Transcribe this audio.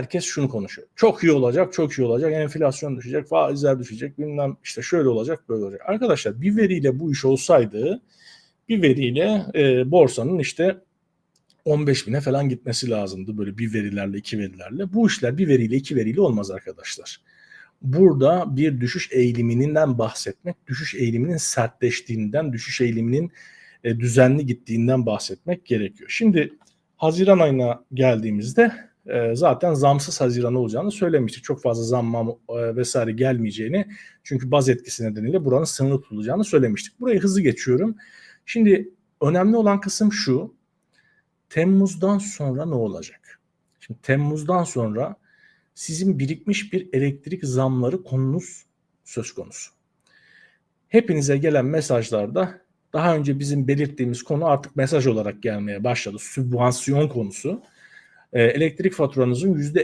herkes şunu konuşuyor. Çok iyi olacak, çok iyi olacak, enflasyon düşecek, faizler düşecek, bilmem işte şöyle olacak, böyle olacak. Arkadaşlar bir veriyle bu iş olsaydı bir veriyle e, borsanın işte 15 bine falan gitmesi lazımdı böyle bir verilerle iki verilerle. Bu işler bir veriyle iki veriyle olmaz arkadaşlar. Burada bir düşüş eğiliminden bahsetmek, düşüş eğiliminin sertleştiğinden, düşüş eğiliminin e, düzenli gittiğinden bahsetmek gerekiyor. Şimdi Haziran ayına geldiğimizde e, zaten zamsız Haziran olacağını söylemiştik. Çok fazla zam e, vesaire gelmeyeceğini çünkü baz etkisi nedeniyle buranın sınırlı tutulacağını söylemiştik. Burayı hızlı geçiyorum. Şimdi önemli olan kısım şu. Temmuz'dan sonra ne olacak? Şimdi Temmuz'dan sonra sizin birikmiş bir elektrik zamları konunuz söz konusu. Hepinize gelen mesajlarda daha önce bizim belirttiğimiz konu artık mesaj olarak gelmeye başladı. Sübvansiyon konusu. Ee, elektrik faturanızın yüzde